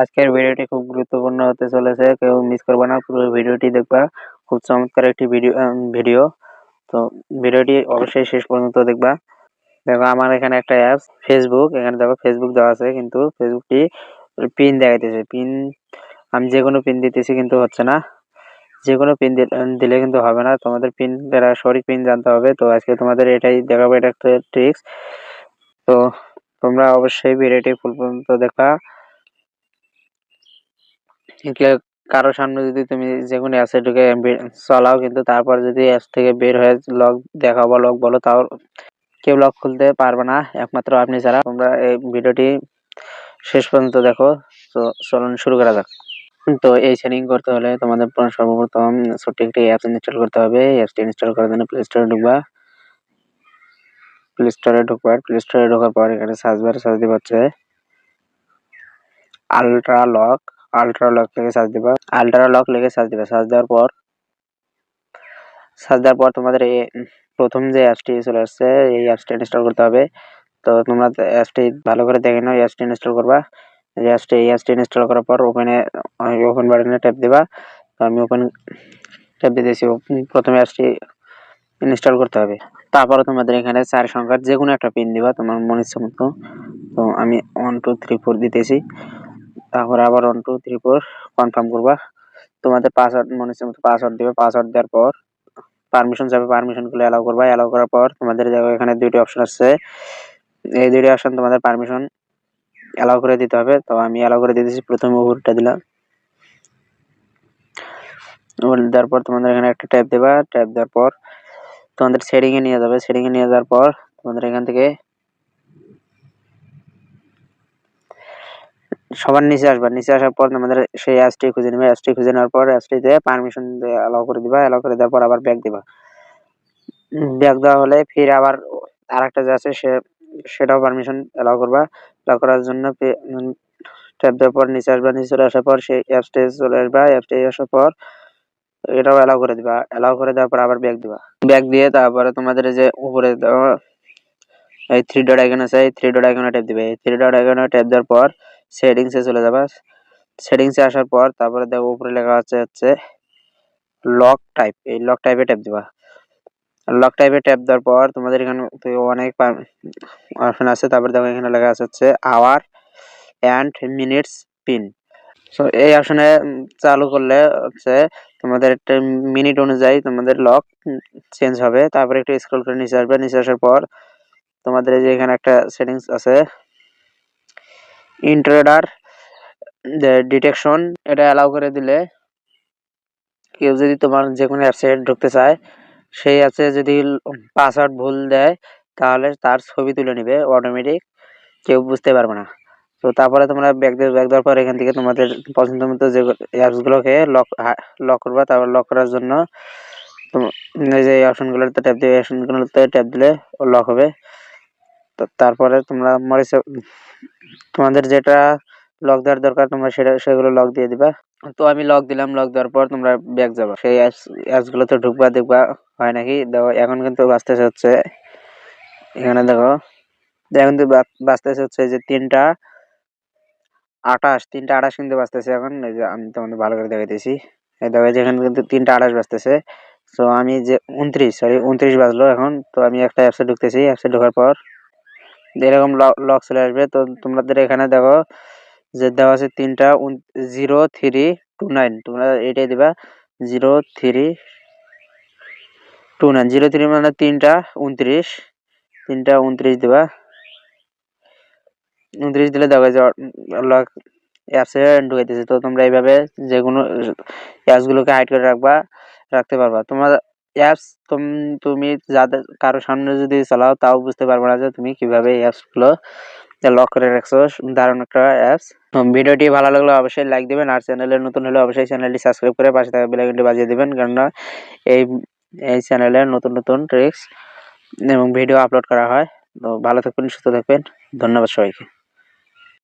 আজকের ভিডিওটি খুব গুরুত্বপূর্ণ হতে চলেছে, কেউ মিস করবে না, পুরো ভিডিওটি দেখবা। খুব চমৎকার একটি ভিডিও ভিডিও তো ভিডিওটি অবশ্যই শেষ পর্যন্ত দেখবা। দেখো, আমার এখানে একটা অ্যাপস ফেসবুক এখানে দেখো ফেসবুক দেওয়া আছে, কিন্তু ফেসবুকটি পিন দেখাইতেছে। পিন আমি যে কোনো পিন দিতেছি কিন্তু হচ্ছে না। যে কোনো পিন দিলে কিন্তু হবে না। তোমাদের পিন সঠিক পিন জানতে হবে। তো আজকে তোমাদের এটাই দেখাবো, এটা একটা ট্রিক্স তো তোমরা অবশ্যই ভিডিওটি ফুল পর্যন্ত দেখা কারও সামনে যদি তুমি যে কোনো অ্যাপসে ঢুকে চালাও কিন্তু তারপর যদি অ্যাপস থেকে বের হয়ে লগ দেখাও বা লগ বলো তাও কেউ লক খুলতে পারবে না। একমাত্র আপনি ছাড়া। তোমরা এই ভিডিওটি শেষ পর্যন্ত দেখো। তো চলুন শুরু করা যাক। তো এই সেটিং করতে হলে তোমাদের সর্বপ্রথম ছোট্ট একটি অ্যাপস ইনস্টল করতে হবে। অ্যাপসটি ইনস্টল করার জন্য প্লে স্টোরে ঢুকবা। প্লে স্টোরে ঢুকবার। প্লে স্টোরে ঢোকার পর এখানে সার্চ বারে সার্চ দিবা হচ্ছে আলট্রা লক আলট্রা লক লিখে সার্চ দিবা। আলট্রা লক লিখে সার্চ দিবা। সার্চ দেওয়ার পর সার্চ দেওয়ার পর তোমাদের এই প্রথম যে অ্যাপসটি চলে আসছে, এই অ্যাপসটি ইনস্টল করতে হবে। তো তোমরা অ্যাপসটি ভালো করে দেখে নাও অ্যাপসটি ইনস্টল করবা। এই অ্যাপসটি এই অ্যাপসটি ইনস্টল করার পর ওপেনে ওপেন বাটনে ট্যাপ দিবা। তো আমি ওপেন ট্যাপ দিতেছি প্রথমে অ্যাপসটি ইনস্টল করতে হবে। তারপরে তোমাদের এখানে চার সংখ্যার যে কোনো একটা পিন দিবা, তোমার মনে ইচ্ছা মতো। তো আমি ওয়ান টু থ্রি ফোর দিতেছি। তারপরে আবার one two three four confirm করবা। তোমাদের পাসওয়ার্ড মনে হচ্ছে মতো পাসওয়ার্ড দেবে। পাসওয়ার্ড দেওয়ার পর পারমিশন যাবে পারমিশনগুলো অ্যালাউ করবা। অ্যালাউ করার পর তোমাদের দেখো এখানে দুইটি অপশন আছে। এই দুইটি অপশন তোমাদের পারমিশন অ্যালাউ করে দিতে হবে। তো আমি অ্যালাউ করে দিতেছি। প্রথমে উপরটা দিলাম ওভার দেওয়ার পর তোমাদের এখানে একটা ট্যাপ দেবা। ট্যাপ দেওয়ার পর তোমাদের সেটিংয়ে নিয়ে যাবে। সেটিংয়ে নিয়ে যাওয়ার পর তোমাদের এখান থেকে সবার নিচে আসবা। নিচে আসার পর তোমাদের সেই অ্যাপসটি খুঁজে নেবে। অ্যাপসটি খুঁজে নেওয়ার পর অ্যাপসটিতে পারমিশন অ্যালাউ করে দিবা। অ্যালাউ করে দেওয়ার পর আবার ব্যাক দিবা। ব্যাক দেওয়া হলে ফির আবার আর একটা যে আছে সে, সেটাও পারমিশন অ্যালাউ করবা। অ্যালাউ করার জন্য ট্যাপ দেওয়ার পর নিচে আসবা। নিচে চলে আসার পর সেই অ্যাপসটি চলে আসবা। অ্যাপসটি আসার পর এটাও অ্যালাউ করে দিবা। অ্যালাউ করে দেওয়ার পর আবার ব্যাক দিবা। ব্যাক দিয়ে তারপরে তোমাদের যে উপরে দেওয়া, এই থ্রি ডট আইকন আছে। এই থ্রি ডট আইকনে ট্যাপ দিবে। এই থ্রি ডট আইকনে ট্যাপ দেওয়ার পর সেটিংসে চলে যাবা। সেটিংসে আসার পর তারপরে দেখো উপরে লেখা আছে হচ্ছে লক টাইপ এই লক টাইপ টাইপে ট্যাপ দিবা। লক টাইপ টাইপে ট্যাপ দেওয়ার পর তোমাদের এখানে অনেক অপশন আছে। তারপরে দেখো এখানে লেখা আছে হচ্ছে hour and minutes pin so এই অপশনে চালু করলে হচ্ছে তোমাদের একটা মিনিট অনুযায়ী তোমাদের লক চেঞ্জ হবে। তারপরে একটু স্ক্রল করে নিচে আসবে। নিচে আসার পর তোমাদের এই যে এখানে একটা সেটিংস আছে। ইন্ট্রোডার ডিটেকশন এটা অ্যালাউ করে দিলে কেউ যদি তোমার যে কোনো অ্যাপসে ঢুকতে চায়, সেই অ্যাপসে যদি পাসওয়ার্ড ভুল দেয়, তাহলে তার ছবি তুলে নেবে অটোমেটিক কেউ বুঝতে পারবে না। তো তারপরে তোমরা ব্যাগ ব্যাগ দেওয়ার পর এখান থেকে তোমাদের পছন্দ মতো যে অ্যাপসগুলোকে লক লক করবা, তারপর লক করার জন্য যে অপশনগুলোতে ট্যাপ দিয়ে অপশনগুলোতে ট্যাপ দিলে লক হবে। তো তারপরে তোমরা মরিস তোমাদের যেটা লক দেওয়ার দরকার, তোমরা সেটা, সেগুলো লক দিয়ে দিবা। তো আমি লক দিলাম লক দেওয়ার পর তোমরা ব্যাক যাবা। সেই অ্যাপস গুলোতে ঢুকবা, দেখবা, হয় নাকি? দেখো, এখন কিন্তু বাঁচতেছে হচ্ছে, এখানে দেখো, এখন কিন্তু বাঁচতেছে হচ্ছে যে তিনটা আঠাশ তিনটা আঠাশ কিন্তু বাঁচতেছে এখন। এই যে আমি তোমাদের ভালো করে দেখাইতেছি এই দেখো যেখানে কিন্তু তিনটা আঠাশ বাঁচতেছে তো আমি যে উনত্রিশ সরি উনত্রিশ বাজলো এখন। তো আমি একটা অ্যাপসে ঢুকতেছি অ্যাপসে ঢোকার পর এরকম লক চলে আসবে, তো তোমাদের এখানে দেখো যে দেওয়া আছে তিনটা জিরো থ্রি টু নাইন তোমরা এটাই দিবা zero three two nine zero three মানে তিনটা, উনত্রিশ তিনটা, উনত্রিশ দিবা, উনত্রিশ দিলে দেখো যে লক অ্যাপসে ঢুকাইতেছে, তো তোমরা এইভাবে যে কোনো অ্যাপসগুলোকে হাইড করে রাখবা, রাখতে পারবা, তোমরা অ্যাপস তুমি যাদের, কারও সামনে যদি চালাও, তাও বুঝতে পারবে না যে তুমি কীভাবে এই অ্যাপসগুলো লক করে রাখছো। দারুণ একটা অ্যাপস ভিডিওটি ভালো লাগলে অবশ্যই লাইক দিবেন, আর চ্যানেলে নতুন হলে অবশ্যই চ্যানেলটি সাবস্ক্রাইব করে পাশে থাকা বেলাইকনটি বাজিয়ে দেবেন, কেননা এই এই চ্যানেলে নতুন নতুন ট্রিক্স এবং ভিডিও আপলোড করা হয়। তো ভালো থাকবেন, সুস্থ থাকবেন। ধন্যবাদ সবাইকে।